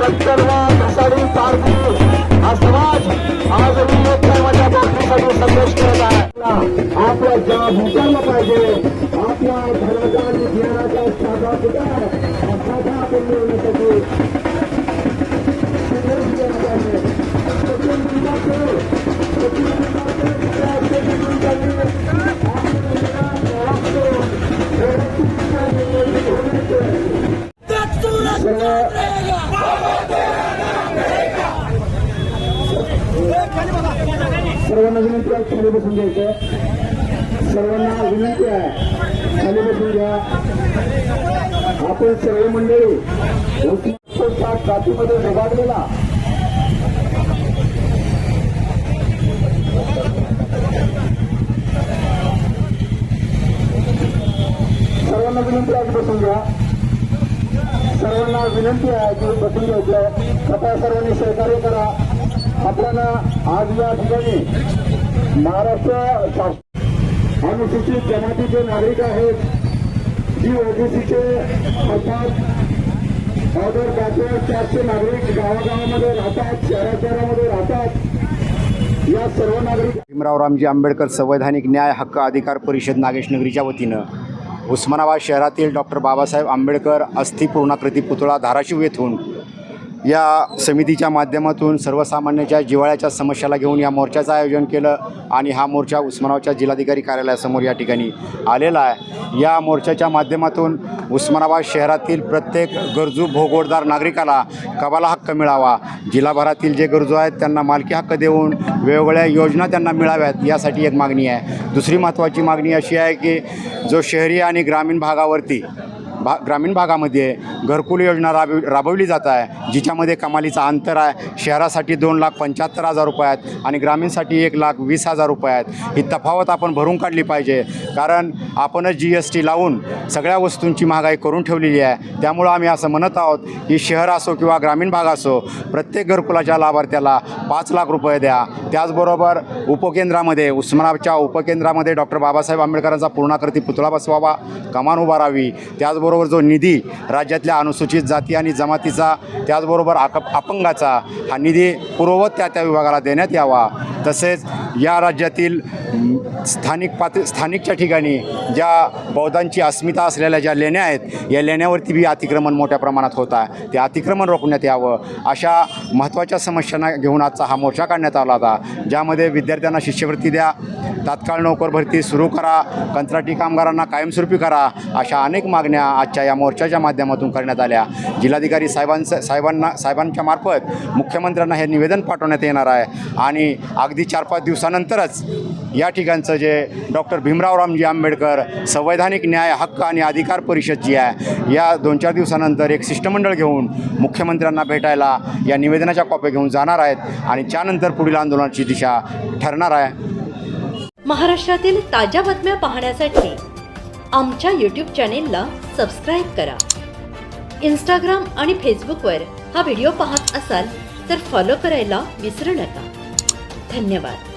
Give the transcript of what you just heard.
कट्टरवा घसाडी पारखी हा आज लोकधर्माच्या आपल्या ज्या विचारलं पाहिजे. सर्वांना विनंती आहे खाली बसून घ्यायचं. सर्वांना विनंती आहे खाली बसून घ्या. आपण सर्व मंडळी जातीमध्ये विभागलेला. सर्वांना विनंती आहे बसून घ्या. सर्वांना विनंती आहे की बसून घ्यायचं. कृपया सर्वांनी सहकार्य करा. आपल्याला आज या ठिकाणी महाराष्ट्र शास- अनुसूचित जमातीचे नागरिक आहेत. जी ओबीसीचे अर्थात ऑर्डर बॅकवर्ड त्याचे नागरिक गावागावामध्ये राहतात शहरा शहरामध्ये राहतात. या सर्व नागरिक भीमराव रामजी आंबेडकर संवैधानिक न्याय हक्क अधिकार परिषद नागेश नगरीच्या वतीनं उस्मानाबाद शहरातील डॉक्टर बाबासाहेब आंबेडकर अस्थिपूर्णाकृती पुतळा धाराशिव येथून या समितीच्या माध्यमातून सर्वसामान्याच्या जिव्हाळ्याच्या समस्याला घेऊन या मोर्चाचं आयोजन केलं आणि हा मोर्चा उस्मानाबादच्या जिल्हाधिकारी कार्यालयासमोर या ठिकाणी आलेला आहे. या मोर्चाच्या माध्यमातून उस्मानाबाद शहरातील प्रत्येक गरजू भोगोडदार नागरिकाला कबाला हक्क मिळावा जिल्हाभरातील जे गरजू आहेत त्यांना मालकी हक्क देऊन वेगवेगळ्या योजना त्यांना मिळाव्यात यासाठी एक मागणी आहे. दुसरी महत्त्वाची मागणी अशी आहे की जो शहरी आणि ग्रामीण भागावरती भा ग्रामीण भागामध्ये घरकुल योजना राबव राबवली जात आहे जिच्यामध्ये कमालीचा अंतर आहे. शहरासाठी दोन लाख पंच्याहत्तर हजार रुपये आहेत आणि ग्रामीणसाठी एक लाख वीस हजार रुपये आहेत. ही तफावत आपण भरून काढली पाहिजे. कारण आपणच जी एस टी लावून सगळ्या वस्तूंची महागाई करून ठेवलेली आहे. त्यामुळं आम्ही असं म्हणत आहोत की शहर असो किंवा ग्रामीण भाग असो प्रत्येक घरकुलाच्या लाभार्थ्याला पाच लाख रुपये द्या. त्याचबरोबर उपकेंद्रामध्ये उस्मानाबादच्या उपकेंद्रामध्ये डॉक्टर बाबासाहेब आंबेडकरांचा पूर्णाकृती पुतळा बसवावा कमान उभारावी त्याचबरोबर जो निधी राज्यातल्या अनुसूचित जाती आणि जमातीचा त्याचबरोबर आक अपंगाचा हा निधी पूर्ववत त्या त्या विभागाला देण्यात यावा. तसेच या राज्यातील स्थानिक पात स्थानिकच्या ठिकाणी ज्या बौद्धांची अस्मिता असलेल्या ज्या लेण्या आहेत या लेण्यावरती बी अतिक्रमण मोठ्या प्रमाणात होत आहे. ते अतिक्रमण रोखण्यात यावं. अशा महत्त्वाच्या समस्यांना घेऊन आजचा हा मोर्चा काढण्यात आला होता. ज्यामध्ये विद्यार्थ्यांना शिष्यवृत्ती द्या तात्काळ नोकर भरती सुरू करा कंत्राटी कामगारांना कायमस्वरूपी करा अशा अनेक मागण्या आजच्या या मोर्चाच्या माध्यमातून करण्यात आल्या. जिल्हाधिकारी साहेबांचं साहेबांना साहेबांच्या मार्फत मुख्यमंत्र्यांना हे निवेदन पाठवण्यात येणार आहे. आणि अगदी चार पाच दिवसानंतरच या ठिकाणचं जे डॉक्टर भीमराव रामजी आंबेडकर संवैधानिक न्याय हक्क आणि अधिकार परिषद जी आहे या दोन चार दिवसानंतर एक शिष्टमंडळ घेऊन मुख्यमंत्र्यांना भेटायला या निवेदनाच्या कॉप्या घेऊन जाणार आहेत आणि त्यानंतर पुढील आंदोलनाची दिशा ठरणार आहे. महाराष्ट्रातील ताज्या बातम्या पाहण्यासाठी आमच्या यूट्यूब चॅनेलला सबस्क्राईब करा. इंस्टाग्राम आणि फेसबुकवर हा व्हिडिओ पाहत असाल तर फॉलो करायला विसरू नका. धन्यवाद.